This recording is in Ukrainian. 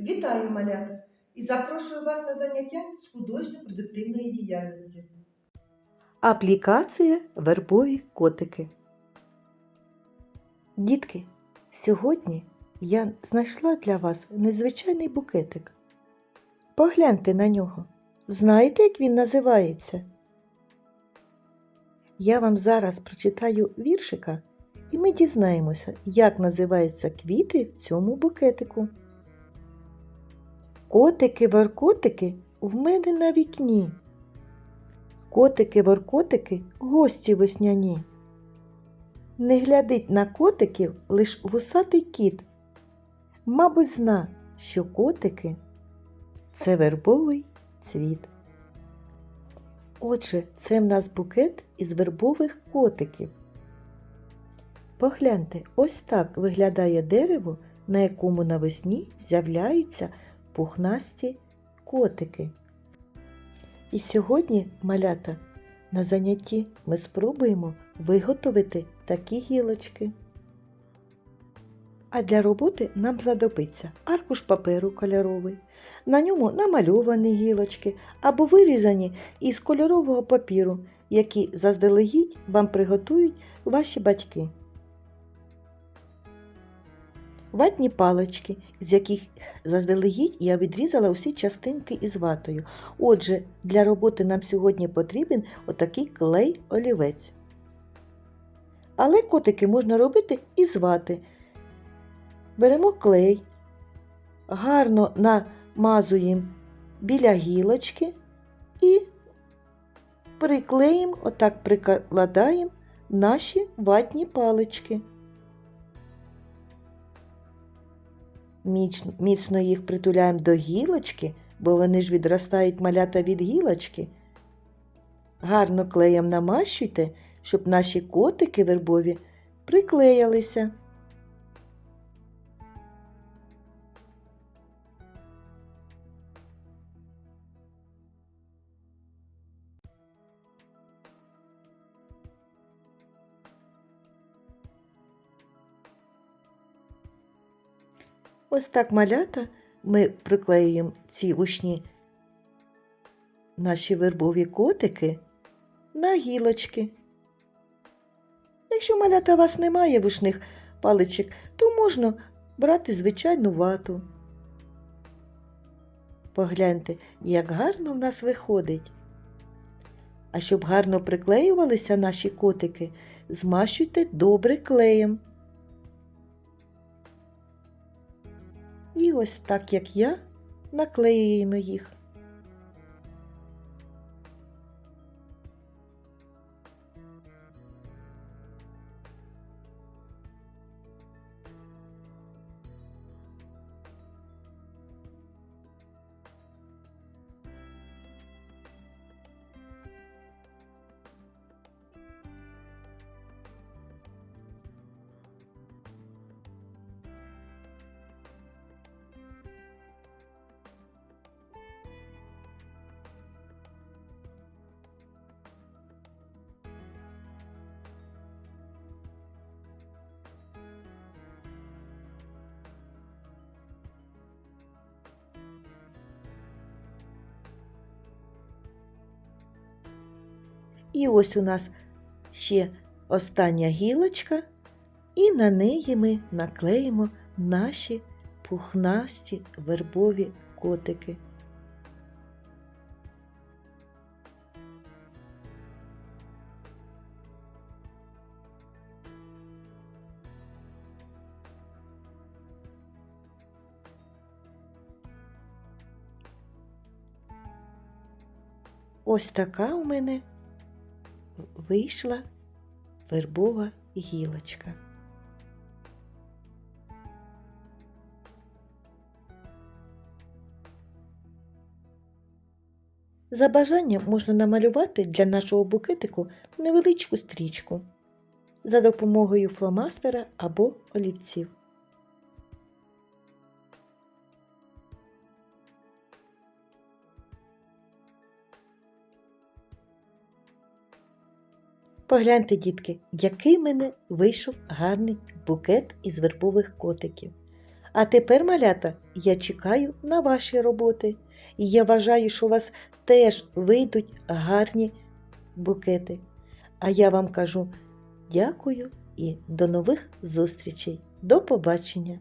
Вітаю, малята! І запрошую вас на заняття з художньо-продуктивної діяльності. Аплікація вербові котики. Дітки, сьогодні я знайшла для вас незвичайний букетик. Погляньте на нього. Знаєте, як він називається? Я вам зараз прочитаю віршика, і ми дізнаємося, як називаються квіти в цьому букетику. Котики, воркотики в мене на вікні. Котики, воркотики, гості весняні. Не глядить на котиків лиш вусатий кіт. Мабуть, зна, що котики це вербовий цвіт. Отже, це в нас букет із вербових котиків. Погляньте, ось так виглядає дерево, на якому навесні з'являються пухнасті котики. І сьогодні, малята, на занятті ми спробуємо виготовити такі гілочки. А для роботи нам знадобиться аркуш паперу кольоровий. На ньому намальовані гілочки або вирізані із кольорового папіру, які заздалегідь вам приготують ваші батьки. Ватні палички, з яких заздалегідь я відрізала усі частинки із ватою. Отже, для роботи нам сьогодні потрібен отакий клей олівець. Але котики можна робити із вати. Беремо клей, гарно намазуємо біля гілочки і приклеїмо, отак прикладаємо наші ватні палички. Міцно, їх притуляємо до гілочки, бо вони ж відростають малята від гілочки. Гарно клеєм намащуйте, щоб наші котики вербові приклеїлися. Ось так малята ми приклеюємо ці вушні наші вербові котики на гілочки. Якщо малята у вас немає вушних паличок, то можна брати звичайну вату. Погляньте, як гарно в нас виходить. А щоб гарно приклеювалися наші котики, змащуйте добре клеєм. І ось так, як я, наклеюємо їх. І ось у нас ще остання гілочка, і на неї ми наклеїмо наші пухнасті вербові котики. Ось така у мене вийшла вербова гілочка. За бажанням можна намалювати для нашого букетику невеличку стрічку за допомогою фломастера або олівців. Погляньте, дітки, який мене вийшов гарний букет із вербових котиків. А тепер, малята, я чекаю на ваші роботи. І я вважаю, що у вас теж вийдуть гарні букети. А я вам кажу дякую і до нових зустрічей. До побачення!